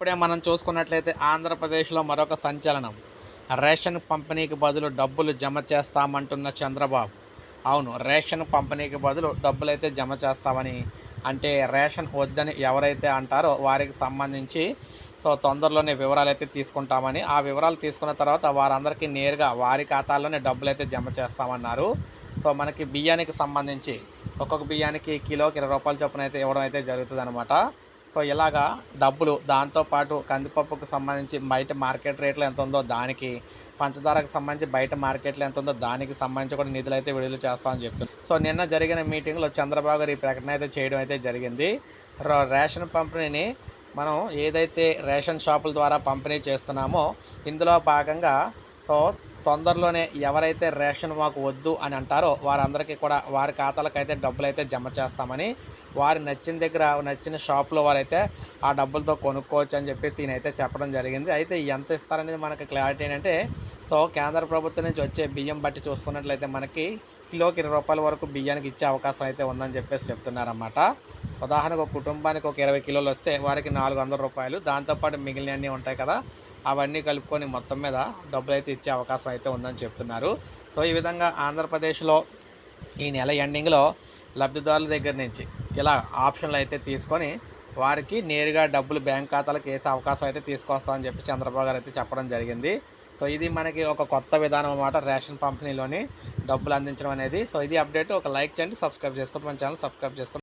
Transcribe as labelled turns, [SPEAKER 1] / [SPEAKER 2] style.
[SPEAKER 1] ఇప్పుడే మనం చూసుకున్నట్లయితే ఆంధ్రప్రదేశ్లో మరొక సంచలనం. రేషన్ పంపిణీకి బదులు డబ్బులు జమ చేస్తామంటున్న చంద్రబాబు. అవును రేషన్ పంపిణీకి బదులు డబ్బులు అయితే జమ చేస్తామని అంటే రేషన్ వద్దని ఎవరైతే అంటారో వారికి సంబంధించి సో తొందరలోనే వివరాలు అయితే తీసుకుంటామని ఆ వివరాలు తీసుకున్న తర్వాత వారందరికీ నేరుగా వారి ఖాతాల్లోనే డబ్బులు అయితే జమ చేస్తామన్నారు. సో మనకి బియ్యానికి సంబంధించి ఒక్కొక్క బియ్యానికి కిలోకి ఇరవై రూపాయల చొప్పున అయితే ఇవ్వడం అయితే జరుగుతుంది అనమాట సో ఇలాగా డబ్బులు దాంతోపాటు కందిపప్పుకు సంబంధించి బయట మార్కెట్ రేట్లు ఎంత ఉందో దానికి పంచదారకు సంబంధించి బయట మార్కెట్లో ఎంత ఉందో దానికి సంబంధించి కూడా నిధులు అయితే విడుదల చేస్తామని చెప్తున్నారు. సో నిన్న జరిగిన మీటింగ్లో చంద్రబాబు గారు ఈ ప్రకటన అయితే చేయడం అయితే జరిగింది. రేషన్ పంపిణీని మనం ఏదైతే రేషన్ షాపుల ద్వారా పంపిణీ చేస్తున్నామో ఇందులో భాగంగా సో తొందరలోనే ఎవరైతే రేషన్ మాకు వద్దు అని అంటారో వారందరికీ కూడా వారి ఖాతాలకు అయితే డబ్బులు అయితే జమ చేస్తామని వారి నచ్చిన దగ్గర నచ్చిన షాప్లో వారైతే ఆ డబ్బులతో కొనుక్కోవచ్చు అని చెప్పేసి ఈయనైతే చెప్పడం జరిగింది. అయితే ఎంత ఇస్తారనేది మనకి క్లారిటీ ఏంటంటే సో కేంద్ర ప్రభుత్వం నుంచి వచ్చే బియ్యం బట్టి చూసుకున్నట్లయితే మనకి కిలోకి ఇరవై రూపాయల వరకు బియ్యానికి ఇచ్చే అవకాశం అయితే ఉందని చెప్పేసి చెప్తున్నారన్నమాట. ఉదాహరణకు ఒక కుటుంబానికి ఒక ఇరవై కిలోలు వస్తే వారికి నాలుగు వందల రూపాయలు దాంతోపాటు మిగిలినవన్నీ ఉంటాయి కదా అవన్నీ కలుపుకొని మొత్తం మీద డబ్బులు అయితే ఇచ్చే అవకాశం అయితే ఉందని చెప్తున్నారు. సో ఈ విధంగా ఆంధ్రప్రదేశ్లో ఈ నెల ఎండింగ్లో లబ్ధిదారుల దగ్గర నుంచి ఇలా ఆప్షన్లు అయితే తీసుకొని వారికి నేరుగా డబ్బులు బ్యాంక్ ఖాతాలకు వేసే అవకాశం అయితే తీసుకొస్తామని చెప్పి చంద్రబాబు గారు అయితే చెప్పడం జరిగింది. సో ఇది మనకి ఒక కొత్త విధానం అన్నమాట. రేషన్ పంపిణీలోని డబ్బులు అందించడం అనేది. సో ఇది అప్డేట్. ఒక లైక్ చేయండి సబ్స్క్రైబ్ చేసుకోండి మన ఛానల్ సబ్స్క్రైబ్ చేసుకోండి.